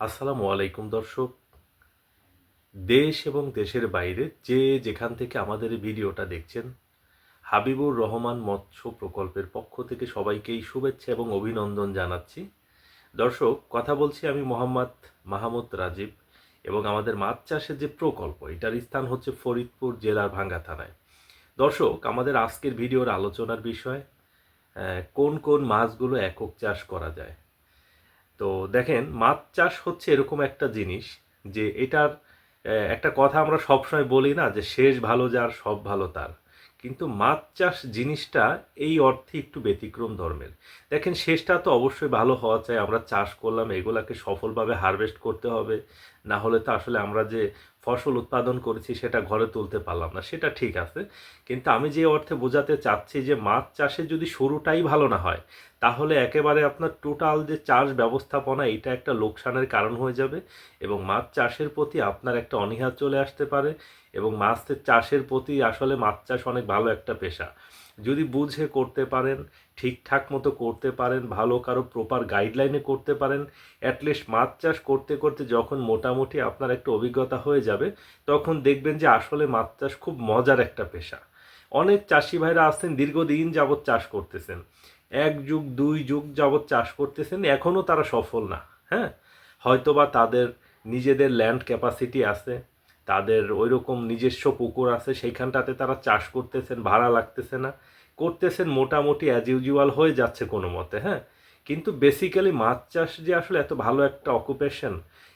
আসসালামু আলাইকুম, দর্শক। দেশ এবং দেশের বাইরে যে যেখান থেকে আমাদের ভিডিওটা দেখছেন, হাবিবুর রহমান মৎস্য প্রকল্পের পক্ষ থেকে সবাইকেই শুভেচ্ছা এবং অভিনন্দন জানাচ্ছি। দর্শক, কথা বলছি আমি মোহাম্মদ মাহমুদ রাজীব এবং আমাদের মাছ চাষের যে প্রকল্প, এটার স্থান হচ্ছে ফরিদপুর জেলার ভাঙ্গা থানায়। দর্শক, আমাদের আজকের ভিডিওর আলোচনার বিষয় কোন কোন মাছগুলো একক চাষ করা যায়? তো দেখেন, মাছ চাষ হচ্ছে এরকম একটা জিনিস যে এটার একটা কথা আমরা সবসময় বলি না যে শেষ ভালো যার, সব ভালো তার। কিন্তু মাছ চাষ জিনিসটা এই অর্থে একটু ব্যতিক্রম ধর্মের। দেখেন, শেষটা তো অবশ্যই ভালো হওয়া চাই, আমরা চাষ করলাম, এগুলাকে সফলভাবে হারভেস্ট করতে হবে। না হলে তো আসলে আমরা যে ফসল উৎপাদন করেছি, সেটা ঘরে তুলতে পারলাম না। সেটা ঠিক আছে। কিন্তু আমি যে অর্থে বোঝাতে চাচ্ছি যে মাছ চাষে যদি শুরুটাই ভালো না হয়, তাহলে একেবারে আপনার টোটাল যে চাষ ব্যবস্থাপনা, এটা একটা লোকসানের কারণ হয়ে যাবে এবং মাছ চাষের প্রতি আপনার একটা অনীহা চলে আসতে পারে এবং মাছের চাষের প্রতি আসলে মাছ চাষ অনেক ভালো একটা পেশা। যদি বুঝে করতে পারেন, ঠিকঠাক মতো করতে পারেন, ভালো কারও প্রপার গাইডলাইনে করতে পারেন অ্যাটলিস্ট মাছ চাষ করতে করতে যখন মোটামুটি আপনার একটা অভিজ্ঞতা হয়ে যাবে, তখন দেখবেন যে আসলে মাছ চাষ খুব মজার একটা পেশা। অনেক চাষি ভাইরা আছেন, দীর্ঘদিন যাবৎ চাষ করতেছেন। এক যুগ, দুই যুগ যাবৎ চাষ করতেছেন এখনও তারা সফল না হ্যাঁ? হয়তোবা তাদের নিজেদের ল্যান্ড ক্যাপাসিটি আছে তাদের ওই রকম নিজস্ব পুকুর আছে, সেইখানটাতে তারা চাষ করতেছেন, ভাড়া লাগতেছে না। করতেছেন মোটামুটি অ্যাজ ইউজুয়াল হয়ে যাচ্ছে কোনো মতে হ্যাঁ? কিন্তু বেসিক্যালি মাছ চাষ যে আসলে এত ভালো একটা অকুপেশন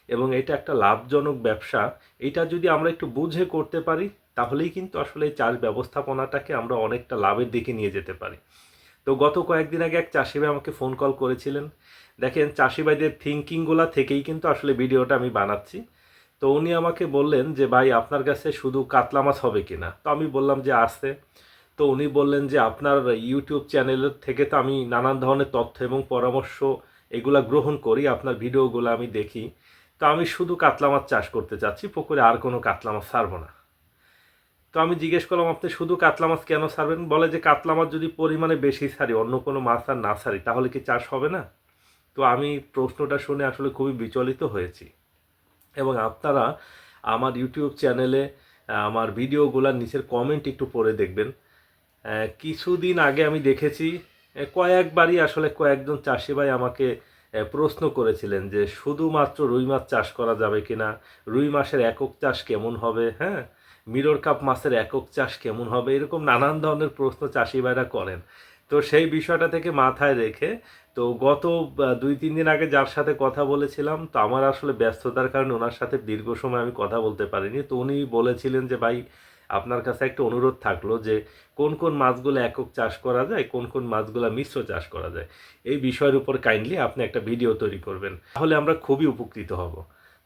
এবং এটা একটা লাভজনক ব্যবসা, এটা যদি আমরা একটু বুঝে করতে পারি, তাহলেই কিন্তু আসলে এই চাষ ব্যবস্থাপনাটাকে আমরা অনেকটা লাভের দিকে নিয়ে যেতে পারি। তো গত কয়েকদিন আগে এক চাষি ভাই আমাকে ফোন কল করেছিলেন। দেখেন চাষি ভাইদের থিঙ্কিংগুলা থেকেই কিন্তু আসলে ভিডিওটা আমি বানাচ্ছি। তো উনি আমাকে বললেন যে, ভাই, আপনার কাছে শুধু কাতলা মাছ হবে কিনা? তো আমি বললাম যে আছে তো উনি বললেন যে, আপনার ইউটিউব চ্যানেলের থেকে তো আমি নানান ধরনের তথ্য এবং পরামর্শ এগুলা গ্রহণ করি, আপনার ভিডিওগুলো আমি দেখি। তো আমি শুধু কাতলা মাছ চাষ করতে চাচ্ছি, পুকুরে আর কোনো কাতলা মাছ ছাড়বো না। তো আমি জিজ্ঞেস করলাম, আপনি শুধু কাতলা মাছ কেন ছাড়বেন? বলে যে, কাতলা মাছ যদি পরিমাণে বেশি ছাড়ি, অন্য কোনো মাছ আর না ছাড়ি, তাহলে কি চাষ হবে না? তো আমি প্রশ্নটা শুনে আসলে খুবই বিচলিত হয়েছি। এবং আপনারা আমার ইউটিউব চ্যানেলে আমার ভিডিওগুলোর নিচের কমেন্ট একটু পড়ে দেখবেন। কিছুদিন আগে আমি দেখেছি কয়েকবারই আসলে কয়েকজন চাষি ভাই আমাকে প্রশ্ন করেছিলেন যে শুধুমাত্র রুই মাছ চাষ করা যাবে কিনা, রুই মাছের একক চাষ কেমন হবে হ্যাঁ? মিরর কাপ মাছের একক চাষ কেমন হবে, এরকম নানান ধরনের প্রশ্ন চাষি ভাইরা করেন। তো সেই বিষয়টা থেকে মাথায় রেখে, তো গত দুই, তিন দিন আগে যার সাথে কথা বলেছিলাম, তো আমার আসলে ব্যস্ততার কারণে ওনার সাথে দীর্ঘ সময় আমি কথা বলতে পারিনি। তো উনি বলেছিলেন যে, ভাই, আপনার কাছে একটা অনুরোধ থাকল যে, কোন কোন মাছগুলো একক চাষ করা যায়, কোন কোন মাছগুলো মিশ্র চাষ করা যায়। এই বিষয়ের উপর কাইন্ডলি আপনি একটা ভিডিও তৈরি করবেন। তাহলে আমরা খুবই উপকৃত হব।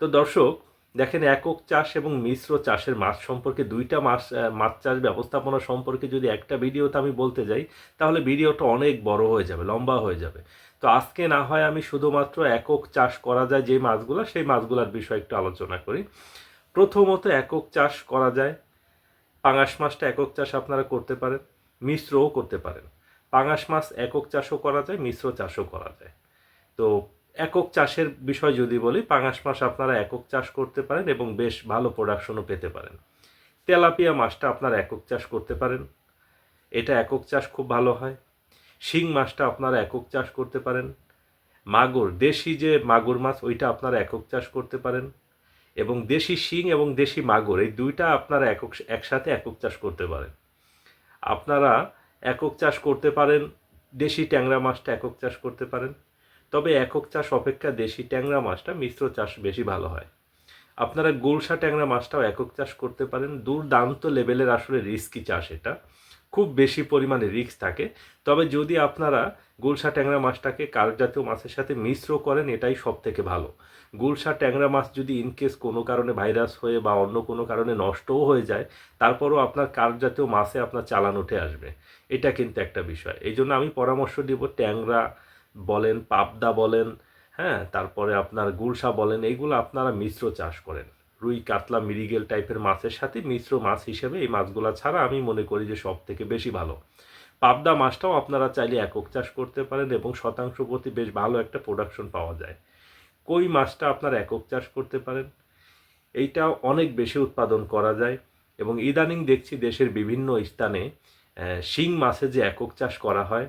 তো দর্শক দেখেন, একক চাষ এবং মিশ্র চাষের মাছ সম্পর্কে দুইটা মাছ মাছ চাষ ব্যবস্থাপনা সম্পর্কে যদি একটা ভিডিওতে আমি বলতে যাই, তাহলে ভিডিওটা অনেক বড় হয়ে যাবে, লম্বা হয়ে যাবে। তো আজকে না হয় আমি শুধুমাত্র একক চাষ করা যায় যে মাছগুলো, সেই মাছগুলোর বিষয়ে একটু আলোচনা করি। প্রথমত একক চাষ করা যায়। পাঙাশ মাছটা একক চাষ আপনারা করতে পারেন, মিশ্রও করতে পারেন। পাঙাশ মাছ একক চাষও করা যায়, মিশ্র চাষও করা যায়। তো একক চাষের বিষয় যদি বলি, পাঙাশ মাছ আপনারা একক চাষ করতে পারেন এবং বেশ ভালো প্রোডাকশনও পেতে পারেন। তেলাপিয়া মাছটা আপনারা একক চাষ করতে পারেন। এটা একক চাষ খুব ভালো হয়। শিং মাছটা আপনারা একক চাষ করতে পারেন। মাগুর, দেশি যে মাগুর মাছ, ওইটা আপনারা একক চাষ করতে পারেন। এবং দেশি শিং এবং দেশি মাগুর, এই দুইটা আপনারা একক একসাথে একক চাষ করতে পারেন। আপনারা একক চাষ করতে পারেন, দেশি ট্যাংরা মাছটা একক চাষ করতে পারেন। তবে একক চাষ অপেক্ষা দেশি ট্যাংরা মাছটা মিশ্র চাষ বেশি ভালো হয়। আপনারা গুলশা ট্যাংরা মাছটাও একক চাষ করতে পারেন। দুর্দান্ত লেভেলের আসলে রিস্কি চাষ এটা। খুব বেশি পরিমাণে রিস্ক থাকে। তবে যদি আপনারা গুলশা ট্যাংরা মাছটাকে কার্প জাতীয় মাছের সাথে মিশ্র করেন, এটাই সব থেকে ভালো। গুলশা ট্যাংরা মাছ যদি ইনকেস কোনো কারণে ভাইরাস হয়ে বা অন্য কোনো কারণে নষ্টও হয়ে যায়, তারপরও আপনার কার্প জাতীয় মাছে আপনার চালান উঠে আসবে। এটা কিন্তু একটা বিষয়। এই জন্য আমি পরামর্শ দিব ট্যাংরা বলেন, পাবদা বলেন হ্যাঁ তারপরে আপনার গুলশা বলেন, এইগুলো আপনারা মিশ্র চাষ করেন। রুই, কাতলা মিরিগেল টাইপের মাছের সাথে মিশ্র মাছ হিসেবে এই মাছগুলো ছাড়া আমি মনে করি যে সব থেকে বেশি ভালো। পাবদা মাছটাও আপনারা চাইলে একক চাষ করতে পারেন এবং শতাংশ প্রতি বেশ ভালো একটা প্রোডাকশন পাওয়া যায়। কই মাছটা আপনার একক চাষ করতে পারেন? এইটা অনেক বেশি উৎপাদন করা যায় এবং ইদানিং দেখছি দেশের বিভিন্ন স্থানে শিং মাছের যে একক চাষ করা হয়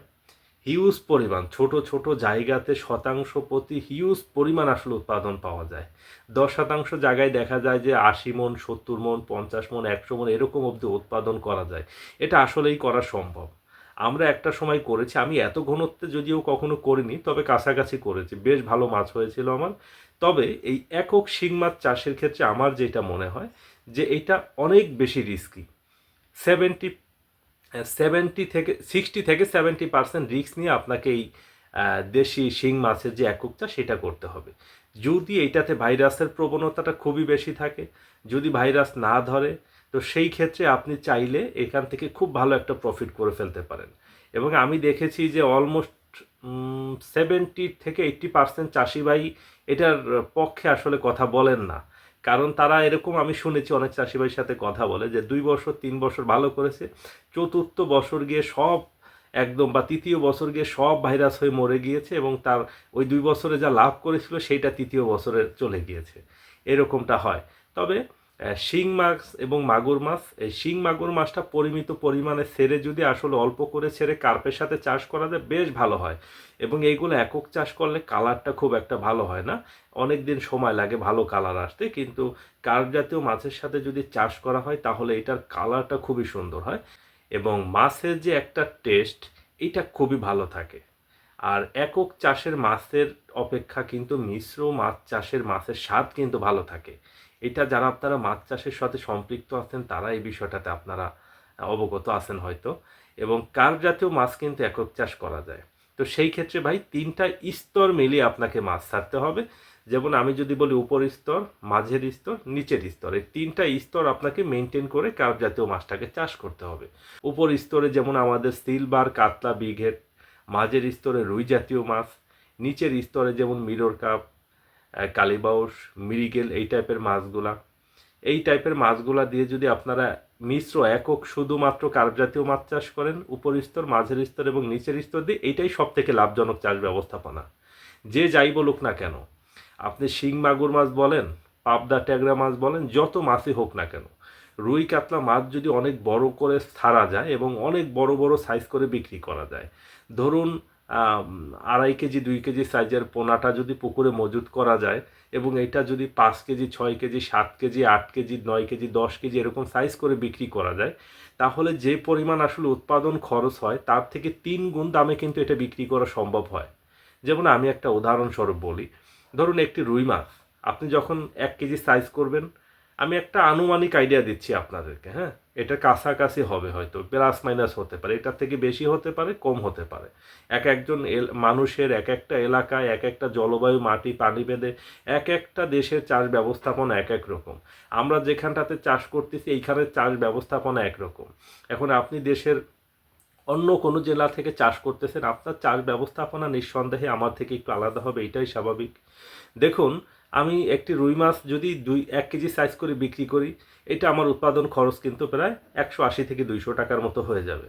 হিউজ পরিমাণ, ছোট ছোট জায়গাতে শতাংশ প্রতি হিউজ পরিমাণ আসলে উৎপাদন পাওয়া যায়। দশ শতাংশ জায়গায় দেখা যায় যে আশি মন, সত্তর মন, পঞ্চাশ মন, একশো মন এরকম অবধি উৎপাদন করা যায়। এটা আসলেই করা সম্ভব। আমরা একটা সময় করেছি, আমি এত ঘনত্বে যদিও কখনো করিনি, তবে কাছাকাছি করেছি। বেশ ভালো মাছ হয়েছিল আমার। তবে এই একক শিং মাছ চাষের ক্ষেত্রে আমার যেটা মনে হয়, যে এটা অনেক বেশি রিস্কি সেভেন্টি সেভেন্টি থেকে সিক্সটি থেকে সেভেন্টি পার্সেন্ট রিস্ক নিয়ে আপনাকে এই দেশি শিং মাছের যে একক চাষ সেটা করতে হবে। যদি এইটাতে ভাইরাসের প্রবণতাটা খুবই বেশি থাকে, যদি ভাইরাস না ধরে, তো সেই ক্ষেত্রে আপনি চাইলে এখান থেকে খুব ভালো একটা প্রফিট করে ফেলতে পারেন। এবং আমি দেখেছি যে অলমোস্ট সেভেন্টি থেকে এইট্টি পার্সেন্ট চাষি ভাই এটার পক্ষে আসলে কথা বলেন না। কারণ তারা এরকম আমি শুনেছি, অনেক চাষিভাইয়ের সাথে কথা বলে যে দুই বছর, তিন বছর ভালো করেছে, চতুর্থ বছর গিয়ে সব একদম বা তৃতীয় বছর গিয়ে সব ভাইরাস হয়ে মরে গিয়েছে এবং তার ওই দুই বছরে যা লাভ করেছিল, সেইটা তৃতীয় বছরে চলে গিয়েছে। এরকমটা হয়। তবে শিং মাছ এবং মাগুর মাছ। এই শিং মাগুর মাছটা পরিমিত পরিমাণে ছেড়ে যদি আসলে অল্প করে ছেড়ে কার্পের সাথে চাষ করা যায়, বেশ ভালো হয়। এবং এইগুলো একক চাষ করলে কালারটা খুব একটা ভালো হয় না। অনেক দিন সময় লাগে ভালো কালার আসতে, কিন্তু কার্প জাতীয় মাছের সাথে যদি চাষ করা হয়, তাহলে এটার কালারটা খুবই সুন্দর হয়। এবং মাছের যে একটা টেস্ট, এটা খুবই ভালো থাকে। আর একক চাষের মাছের অপেক্ষা কিন্তু মিশ্র মাছ চাষের মাছের স্বাদ কিন্তু ভালো থাকে। এটা যারা আপনারা মাছ চাষের সাথে সম্পৃক্ত আছেন, তারা এই বিষয়টাতে আপনারা অবগত আছেন হয়তো। এবং কার্প জাতীয় মাছ কিন্তু একক চাষ করা যায়। তো সেই ক্ষেত্রে ভাই, তিনটা স্তর মিলিয়ে আপনাকে মাছ ছাড়তে হবে। যেমন আমি যদি বলি উপর স্তর, মাঝের স্তর, নিচের স্তর। এই তিনটা স্তর আপনাকে মেনটেন করে কার্প জাতীয় মাছটাকে চাষ করতে হবে। উপর স্তরে যেমন আমাদের সিলভার, কাতলা বিঘেট মাঝের স্তরে রুই জাতীয় মাছ, নিচের স্তরে যেমন মিরর কাপ কালীবাউস মিরিগেল এই টাইপের মাছগুলা। এই টাইপের মাছগুলা দিয়ে যদি আপনারা মিশ্র একক শুধুমাত্র কার্প জাতীয় মাছ চাষ করেন উপর স্তর, মাঝের স্তর এবং নিচের স্তর দিয়ে, এইটাই সব থেকে লাভজনক চাষ ব্যবস্থাপনা। যে যাই বলুক না কেন, আপনি শিং মাগুর মাছ বলেন, পাবদা ট্যাগরা মাছ বলেন, যত মাছই হোক না কেন, রুই কাতলা মাছ যদি অনেক বড় করে ছাড়া যায় এবং অনেক বড় বড় সাইজ করে বিক্রি করা যায়, ধরুন আড়াই কেজি, দুই কেজি সাইজের পোনাটা যদি পুকুরে মজুত করা যায় এবং এটা যদি পাঁচ কেজি, ছয় কেজি, সাত কেজি, আট কেজি, নয় কেজি, দশ কেজি এরকম সাইজ করে বিক্রি করা যায়, তাহলে যে পরিমাণ আসলে উৎপাদন খরচ হয়, তার থেকে তিন গুণ দামে কিন্তু এটা বিক্রি করা সম্ভব হয়। যেমন আমি একটা উদাহরণস্বরূপ বলি। ধরুন একটি রুই মাছ, আপনি যখন এক কেজি সাইজ করবেন আমি একটা আনুমানিক আইডিয়া দিচ্ছি আপনাদেরকে হ্যাঁ? এটা কাছাকাছি হবে হয়তো, প্লাস মাইনাস হতে পারে। এটার থেকে বেশি হতে পারে, কম হতে পারে। এক একজন মানুষের এক একটা এলাকায় এক একটা জলবায়ু, মাটি, পানি বেঁধে এক একটা দেশের চাষ ব্যবস্থাপনা এক এক রকম। আমরা যেখানটাতে চাষ করতেছি, এইখানের চাষ ব্যবস্থাপনা একরকম এখন আপনি দেশের অন্য কোনো জেলা থেকে চাষ করতেছেন, আপনার চাষ ব্যবস্থাপনা নিঃসন্দেহে আমার থেকে একটু আলাদা হবে, এটাই স্বাভাবিক। দেখুন আমি একটি রুই মাছ যদি দুই, এক কেজি সাইজ করে বিক্রি করি, এটা আমার উৎপাদন খরচ কিন্তু প্রায় একশো আশি থেকে দুইশো টাকার মতো হয়ে যাবে।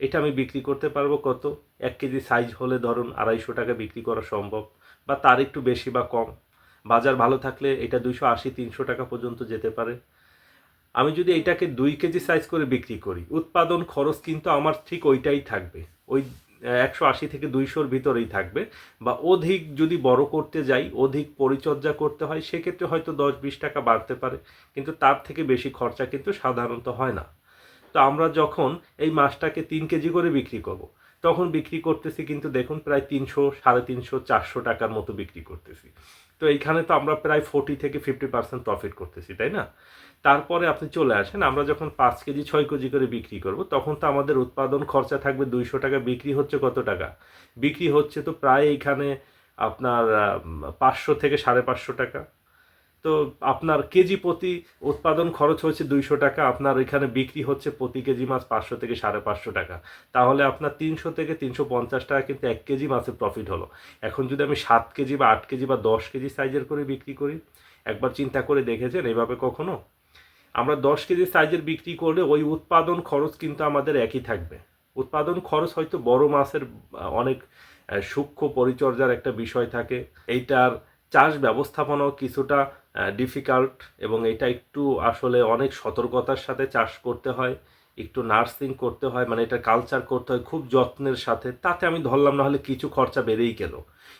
এটা আমি বিক্রি করতে পারব কত? এক কেজি সাইজ হলে ধরুন আড়াইশো টাকা বিক্রি করা সম্ভব বা তার একটু বেশি বা কম। বাজার ভালো থাকলে এটা দুইশো আশি, তিনশো টাকা পর্যন্ত যেতে পারে। আমি যদি এটাকে দুই কেজি সাইজ করে বিক্রি করি, উৎপাদন খরচ কিন্তু আমার ঠিক ওইটাই থাকবে। ওই একশো আশি থেকে দুইশোর ভিতরেই থাকবে বা অধিক যদি বড় করতে যাই, অধিক পরিচর্যা করতে হয়, সেক্ষেত্রে হয়তো দশ বিশ টাকা বাড়তে পারে কিন্তু তার থেকে বেশি খরচা কিন্তু সাধারণত হয় না তো আমরা যখন এই মাছটাকে তিন কেজি করে বিক্রি করব। তখন বিক্রি করতেছি কিন্তু দেখুন প্রায় তিনশো, সাড়ে তিনশো, চারশো টাকার মতো বিক্রি করতেছি তো এইখানে তো আমরা প্রায় ফোর্টি থেকে ফিফটি পার্সেন্ট প্রফিট করতেছি, তাই না? তারপরে আপনি চলে আসেন, আমরা যখন পাঁচ কেজি, ছয় কেজি করে বিক্রি করব, তখন তো আমাদের উৎপাদন খরচা থাকবে দুইশো টাকা, বিক্রি হচ্ছে কত টাকা? বিক্রি হচ্ছে তো প্রায় এইখানে আপনার পাঁচশো থেকে সাড়ে পাঁচশো টাকা। তো আপনার কেজি প্রতি উৎপাদন খরচ হচ্ছে দুইশো টাকা, আপনার এখানে বিক্রি হচ্ছে প্রতি কেজি মাছ পাঁচশো থেকে সাড়ে পাঁচশো টাকা। তাহলে আপনার তিনশো থেকে তিনশো পঞ্চাশ টাকা কিন্তু এক কেজি মাছের প্রফিট হলো। এখন যদি আমি সাত কেজি বা আট কেজি বা দশ কেজি সাইজের করে বিক্রি করি, একবার চিন্তা করে দেখেছেন এইভাবে কখনো? আমরা দশ কেজি সাইজের বিক্রি করলে ওই উৎপাদন খরচ কিন্তু আমাদের একই থাকবে। উৎপাদন খরচ হয়তো বড় মাছের অনেক সূক্ষ্ম পরিচর্যার একটা বিষয় থাকে। এইটার চাষ ব্যবস্থাপনাও কিছুটা ডিফিকাল্ট এবং এটা একটু আসলে অনেক সতর্কতার সাথে চাষ করতে হয়, একটু নার্সিং করতে হয় মানে এটা কালচার করতে হয় খুব যত্নের সাথে। তাতে আমি ধরলাম না হলে কিছু খরচা বেড়েই গেল।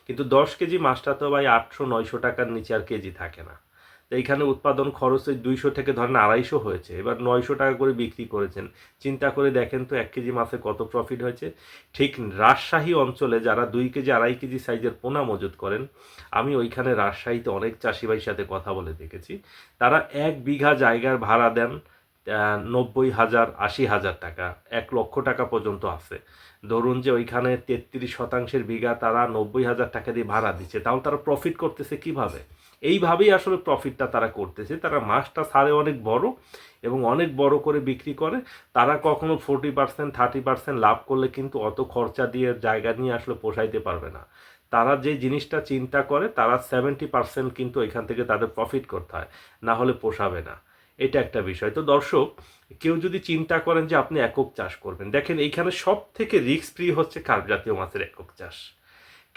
কিন্তু দশ কেজি মাছটা তো ভাই আটশো, নয়শো টাকার নিচে আর কেজি থাকে না। তো এইখানে উৎপাদন খরচ দুইশো থেকে ধরেন আড়াইশো হয়েছে। এবার নয়শো টাকা করে বিক্রি করেছেন। চিন্তা করে দেখেন তো এক কেজি মাছে কত প্রফিট হয়েছে। ঠিক রাজশাহী অঞ্চলে যারা দুই কেজি, আড়াই কেজি সাইজের পোনা মজুত করেন, আমি ওইখানে রাজশাহীতে অনেক চাষি ভাইয়ের সাথে কথা বলে দেখেছি। তারা এক বিঘা জায়গার ভাড়া দেন নব্বই হাজার, আশি হাজার টাকা। এক লক্ষ টাকা পর্যন্ত আছে। ধরুন যে ওইখানে তেত্রিশ শতাংশের বিঘা তারা নব্বই হাজার টাকা দিয়ে ভাড়া দিচ্ছে, তাহলে তারা প্রফিট করতেছে কীভাবে? এইভাবেই আসলে প্রফিটটা তারা করতেছে। তারা মাছটা ছাড়ে অনেক বড় এবং অনেক বড় করে বিক্রি করে। তারা কখনো ফোর্টি পার্সেন্ট থার্টি পার্সেন্ট লাভ করলে কিন্তু অত খরচা দিয়ে জায়গা নিয়ে আসলে পোষাইতে পারবে না। তারা যে জিনিসটা চিন্তা করে, তারা সেভেন্টি পার্সেন্ট কিন্তু এখান থেকে তাদের প্রফিট করতে হয়। না হলে পোষাবে না। এটা একটা বিষয়। তো দর্শক, কেউ যদি চিন্তা করেন যে আপনি একক চাষ করবেন, দেখেন এইখানে সব থেকে রিস্ক ফ্রি হচ্ছে কার্প জাতীয় মাছের একক চাষ।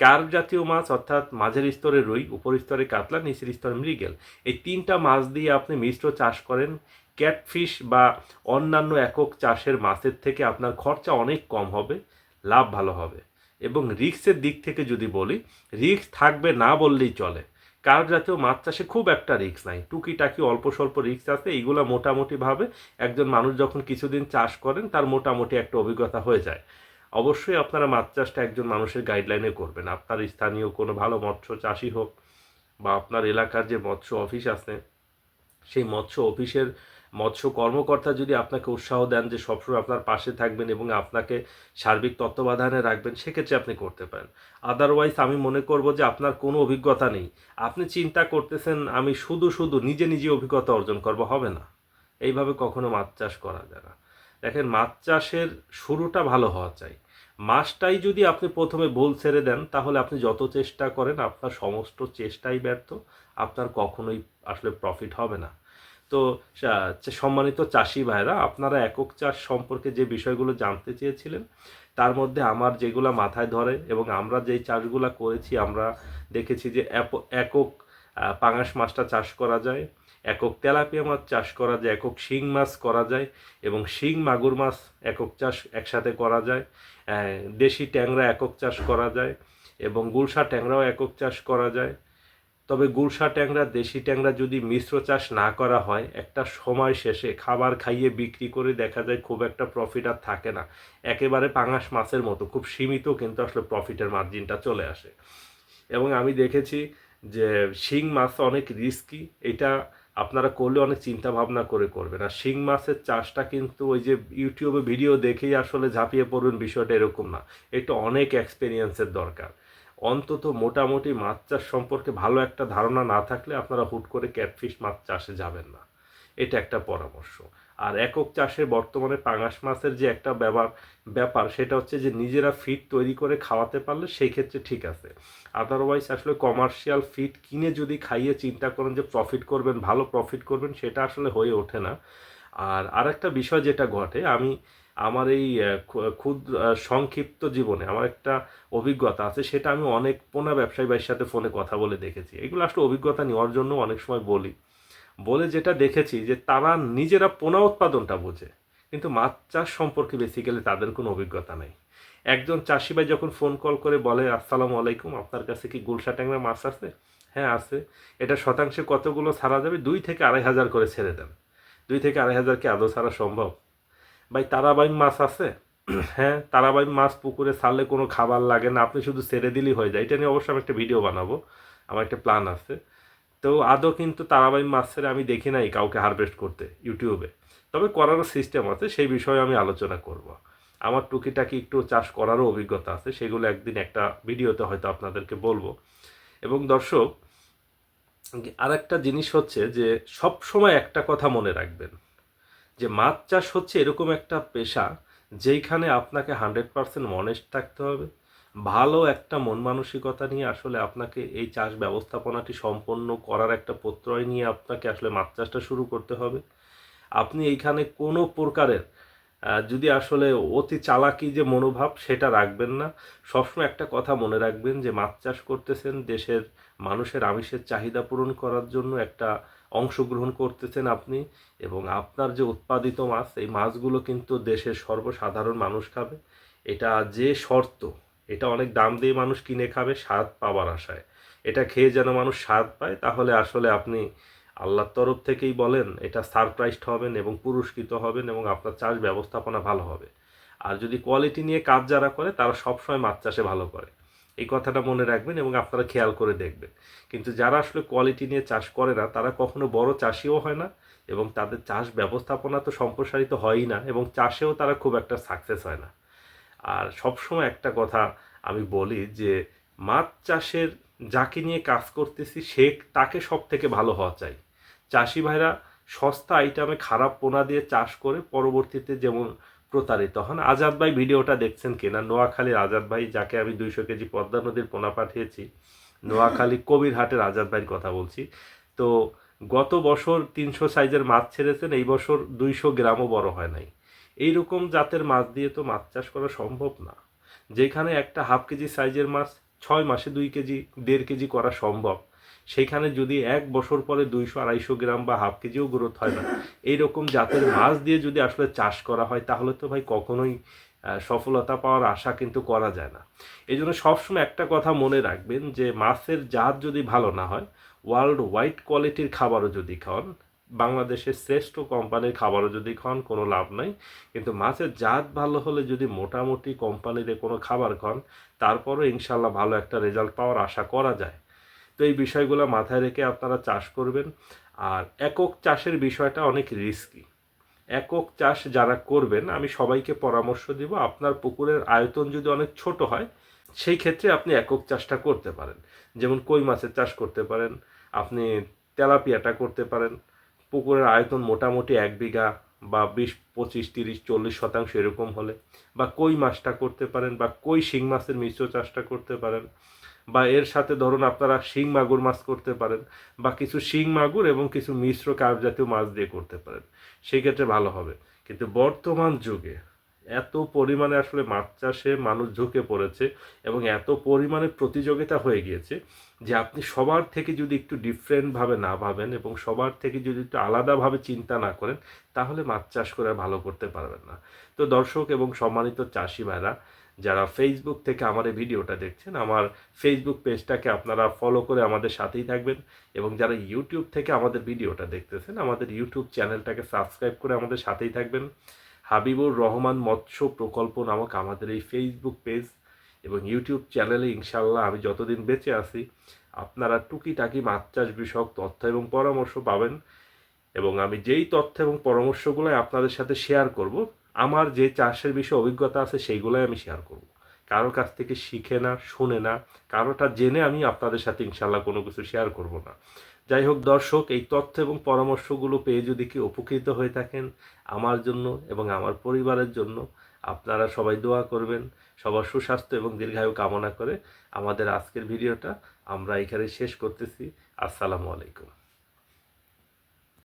কার্প জাতীয় মাছ অর্থাৎ মাঝের স্তরে রুই উপর স্তরে কাতলা, নিচের স্তরে মৃগেল। এই তিনটা মাছ দিয়ে আপনি মিশ্র চাষ করেন। ক্যাটফিশ বা অন্যান্য একক চাষের মাছের থেকে আপনার খরচা অনেক কম হবে, লাভ ভালো হবে। এবং রিক্সের দিক থেকে যদি বলি রিক্স থাকবে না বললেই চলে। কার্প জাতীয় মাছ চাষে খুব একটা রিক্স নাই। টুকিটাকি অল্প স্বল্প রিক্স আছে, এইগুলা মোটামুটিভাবে একজন মানুষ যখন কিছুদিন চাষ করেন, তার মোটামুটি একটা অভিজ্ঞতা হয়ে যায়। অবশ্যই আপনারা মাছ চাষটা একজন মানুষের গাইডলাইনে করবেন। আপনার স্থানীয় কোনো ভালো মৎস্য চাষি হোক বা আপনার এলাকার যে মৎস্য অফিস আছে, সেই মৎস্য অফিসের মৎস্য কর্মকর্তা যদি আপনাকে উৎসাহ দেন যে সবসময় আপনার পাশে থাকবেন এবং আপনাকে সার্বিক তত্ত্বাবধানে রাখবেন, সেক্ষেত্রে আপনি করতে পারেন। আদারওয়াইজ আমি মনে করব যে আপনার কোনো অভিজ্ঞতা নেই। আপনি চিন্তা করতেছেন, আমি শুধু শুধু নিজে নিজে অভিজ্ঞতা অর্জন করব, হবে না। এইভাবে কখনো মাছ চাষ করা যায় না। দেখেন, মাছ চাষের শুরুটা ভালো হওয়া চাই। মাছটাই যদি আপনি প্রথমে ভুল ছেড়ে দেন, তাহলে আপনি যত চেষ্টা করেন, আপনার সমস্ত চেষ্টাই ব্যর্থ, আপনার কখনোই আসলে প্রফিট হবে না। তো সম্মানিত চাষি ভাইরা, আপনারা একক চাষ সম্পর্কে যে বিষয়গুলো জানতে চেয়েছিলেন, তার মধ্যে আমার যেগুলো মাথায় ধরে এবং আমরা যেই চাষগুলো করেছি, আমরা দেখেছি যে একক পাঙাশ মাছটা চাষ করা যায় একক তেলাপিয়া মাছ চাষ করা যায়, একক শিং মাছ করা যায় এবং শিং মাগুর মাছ একক চাষ একসাথে করা যায়। দেশি ট্যাংরা একক চাষ করা যায় এবং গুলশা ট্যাংরাও একক চাষ করা যায়। তবে গুলশা ট্যাংরা, দেশি ট্যাংরা যদি মিশ্র চাষ না করা হয়, একটা সময় শেষে খাবার খাইয়ে বিক্রি করে দেখা যায় খুব একটা প্রফিট আর থাকে না। একেবারে পাঙাশ মাছের মতো, খুব সীমিত কিন্তু আসলে প্রফিটের মার্জিনটা চলে আসে। এবং আমি দেখেছি যে শিং মাছ অনেক রিস্কি এটা আপনারা করলে অনেক চিন্তা ভাবনা করে করবেন। আর শিং মাছের চাষটা কিন্তু ওই যে ইউটিউবে ভিডিও দেখেই আসলে ঝাঁপিয়ে পড়বেন বিষয়টা এরকম না। এটা অনেক এক্সপিরিয়েন্সের দরকার। অন্তত মোটামুটি মাছ চাষ সম্পর্কে ভালো একটা ধারণা না থাকলে আপনারা হুট করে ক্যাটফিশ মাছ চাষে যাবেন না। এটা একটা পরামর্শ। আর একক চাষে বর্তমানে পাঙাশ মাছের যে একটা ব্যাপার ব্যাপার, সেটা হচ্ছে যে নিজেরা ফিড তৈরি করে খাওয়াতে পারলে সেই ক্ষেত্রে ঠিক আছে। আদারওয়াইজ আসলে কমার্শিয়াল ফিড কিনে যদি খাইয়ে চিন্তা করেন যে প্রফিট করবেন, ভালো প্রফিট করবেন, সেটা আসলে হয়ে ওঠে না। আর আরেকটা বিষয় যেটা ঘটে, আমি, আমার এই ক্ষুদ্র সংক্ষিপ্ত জীবনে আমার একটা অভিজ্ঞতা আছে, সেটা আমি অনেক পোনা ব্যবসায়ী ভাইয়ের সাথে ফোনে কথা বলে দেখেছি। এগুলো আসলে অভিজ্ঞতা নেওয়ার জন্য অনেক সময় বলি। বলে যেটা দেখেছি যে তারা নিজেরা পোনা উৎপাদনটা বোঝে, কিন্তু মাছ চাষ সম্পর্কে বেসিক্যালি তাদের কোনো অভিজ্ঞতা নেই। একজন চাষি ভাই যখন ফোন কল করে বলে, আসসালামু আলাইকুম, আপনার কাছে কি গুলশা ট্যাংরা মাছ আছে? হ্যাঁ আছে। এটা শতাংশে কতগুলো ছাড়া যাবে? দুই থেকে আড়াই হাজার করে ছেড়ে দেন। দুই থেকে আড়াই হাজার কি আদৌ ছাড়া সম্ভব? ভাই তারাবাইন মাছ আছে। হ্যাঁ তারাবাইন মাছ পুকুরে ছাড়লে কোনো খাবার লাগে না, আপনি শুধু ছেড়ে দিলেই হয়ে যায়। এটা নিয়ে অবশ্যই আমি একটা ভিডিও বানাবো। আমার একটা প্ল্যান আছে। তো আদৌ কিন্তু তারাবাইন মাছ ছেড়ে আমি দেখি নাই কাউকে হারভেস্ট করতে ইউটিউবে। তবে করারও সিস্টেম আছে, সেই বিষয়ে আমি আলোচনা করব। আমার টুকিটাকি একটু চাষ করারও অভিজ্ঞতা আছে, সেগুলো একদিন একটা ভিডিওতে হয়তো আপনাদেরকে বলব। এবং দর্শক আর একটা জিনিস হচ্ছে যে সব সময় একটা কথা মনে রাখবেন, যে মাছ চাষ হচ্ছে এরকম একটা পেশা যেইখানে আপনাকে হান্ড্রেড পার্সেন্ট মনেস্ট থাকতে হবে ভালো একটা মন মানসিকতা নিয়ে আসলে আপনাকে এই চাষ ব্যবস্থাপনাটি সম্পন্ন করার একটা প্রত্যয় নিয়ে আপনাকে আসলে মাছ চাষটা শুরু করতে হবে। আপনি এইখানে কোনো প্রকারের যদি আসলে অতি চালাকি যে মনোভাব সেটা রাখবেন না। সবসময় একটা কথা মনে রাখবেন যে মাছ চাষ করতেছেন, দেশের মানুষের আমিষের চাহিদা পূরণ করার জন্য একটা অংশগ্রহণ করতেছেন আপনি এবং আপনার যে উৎপাদিত মাছ, এই মাছগুলো কিন্তু দেশের সর্বসাধারণ মানুষ খাবে। এটা যে শর্ত এটা অনেক দাম দিয়ে মানুষ কিনে খাবে, স্বাদ পাবার আশায়। এটা খেয়ে যেন মানুষ স্বাদ পায়, তাহলে আসলে আপনি আল্লাহর তরফ থেকেই বলেন, এটা সারপ্রাইজড হবেন এবং পুরস্কৃত হবেন এবং আপনার চাষ ব্যবস্থাপনা ভালো হবে। আর যদি কোয়ালিটি নিয়ে কাজ যারা করে, তারা সবসময় মাছ চাষে ভালো করে। এই কথাটা মনে রাখবেন এবং আপনারা খেয়াল করে দেখবেন। কিন্তু যারা আসলে কোয়ালিটি নিয়ে চাষ করে না, তারা কখনো বড় চাষিও হয় না এবং তাদের চাষ ব্যবস্থাপনা তো সম্প্রসারিত হয়ই না এবং চাষেও তারা খুব একটা সাকসেস হয় না। আর সবসময় একটা কথা আমি বলি যে, মাছ চাষের যাকে নিয়ে কাজ করতেছি, সে তাকে সব থেকে ভালো হওয়া চাই। চাষি ভাইরা সস্তা আইটেমে খারাপ পোনা দিয়ে চাষ করে পরবর্তীতে যেমন প্রতারিত হন। আজাদ ভাই ভিডিওটা দেখছেন কিনা? নোয়াখালীর আজাদ ভাই, যাকে আমি দুইশো কেজি পদ্মা নদীর পোনা পাঠিয়েছি, নোয়াখালী কবিরহাটের আজাদ ভাইয়ের কথা বলছি। তো গত বছর তিনশো সাইজের মাছ ছেড়েছেন, এই বছর দুইশো গ্রামও বড় হয় নাই। এইরকম জাতের মাছ দিয়ে তো মাছ চাষ করা সম্ভব না। যেখানে একটা হাফ কেজি সাইজের মাছ ছয় মাসে দুই কেজি, দেড় কেজি করা সম্ভব। সেইখানে যদি এক বছর পরে দুইশো, আড়াইশো গ্রাম বা হাফ কেজিও গ্রোথ হয় না। এইরকম জাতের মাছ দিয়ে যদি আসলে চাষ করা হয়, তাহলে তো ভাই কখনোই সফলতা পাওয়ার আশা কিন্তু করা যায় না। এই জন্য সবসময় একটা কথা মনে রাখবেন যে, মাছের জাত যদি ভালো না হয় ওয়ার্ল্ড ওয়াইড কোয়ালিটির খাবারও যদি খাওয়ান বাংলাদেশের শ্রেষ্ঠ কোম্পানির খাবারও যদি খান, কোনো লাভ নাই। কিন্তু মাছের জাত ভালো হলে যদি মোটামুটি কোম্পানিতে কোনো খাবার খান, তারপরও ইনশাল্লাহ ভালো একটা রেজাল্ট পাওয়ার আশা করা যায়। তো এই বিষয়গুলো মাথায় রেখে আপনারা চাষ করবেন। আর একক চাষের বিষয়টা অনেক রিস্কি একক চাষ যারা করবেন, আমি সবাইকে পরামর্শ দিব, আপনার পুকুরের আয়তন যদি অনেক ছোট হয়, সেই ক্ষেত্রে আপনি একক চাষটা করতে পারেন। যেমন কই মাছের চাষ করতে পারেন, আপনি তেলাপিয়াটা করতে পারেন পুকুরের আয়তন মোটামুটি এক বিঘা বা বিশ, পঁচিশ, তিরিশ, চল্লিশ শতাংশ এরকম হলে বা কই মাছটা করতে পারেন বা কই শিং মাছের মিশ্র চাষটা করতে পারেন বা এর সাথে ধরুন আপনারা শিং মাগুর মাছ করতে পারেন বা কিছু শিং মাগুর এবং কিছু মিশ্র কার্প জাতীয় মাছ দিয়ে করতে পারেন, সেক্ষেত্রে ভালো হবে। কিন্তু বর্তমান যুগে এত পরিমাণে আসলে মাছ চাষে মানুষ ঝুঁকে পড়েছে এবং এত পরিমাণে প্রতিযোগিতা হয়ে গিয়েছে যে আপনি সবার থেকে যদি একটু ডিফারেন্টভাবে না ভাবেন এবং সবার থেকে যদি একটু আলাদাভাবে চিন্তা না করেন, তাহলে মাছ চাষ করে ভালো করতে পারবেন না। তো দর্শক এবং সম্মানিত চাষি ভাইরা, যারা ফেসবুক থেকে আমার এই ভিডিওটা দেখছেন, আমার ফেসবুক পেজটাকে আপনারা ফলো করে আমাদের সাথেই থাকবেন এবং যারা ইউটিউব থেকে আমাদের ভিডিওটা দেখতেছেন, আমাদের ইউটিউব চ্যানেলটাকে সাবস্ক্রাইব করে আমাদের সাথেই থাকবেন। হাবিবুর রহমান মৎস্য প্রকল্প নামক আমাদের এই ফেসবুক পেজ এবং ইউটিউব চ্যানেলে ইনশাল্লাহ আমি যতদিন বেঁচে আছি, আপনারা টুকিটাকি মাছ চাষ বিষয়ক তথ্য এবং পরামর্শ পাবেন এবং আমি যেই তথ্য এবং পরামর্শগুলো আপনাদের সাথে শেয়ার করব, আমার যে চাষের বিষয়ে অভিজ্ঞতা আছে সেইগুলোই আমি শেয়ার করব। কারোর কাছ থেকে শিখে না, শুনে না, কারোটা জেনে আমি আপনাদের সাথে ইনশাল্লাহ কোনো কিছু শেয়ার করব না। যাই হোক দর্শক, এই তথ্য এবং পরামর্শগুলো পেয়ে যদি কি উপকৃত হয়ে থাকেন আমার জন্য এবং আমার পরিবারের জন্য, আপনারা সবাই দোয়া করবেন, সবার সুস্বাস্থ্য এবং দীর্ঘায়ু কামনা করে আমাদের আজকের ভিডিওটা আমরা এখানে শেষ করতেছি। আসসালামু আলাইকুম।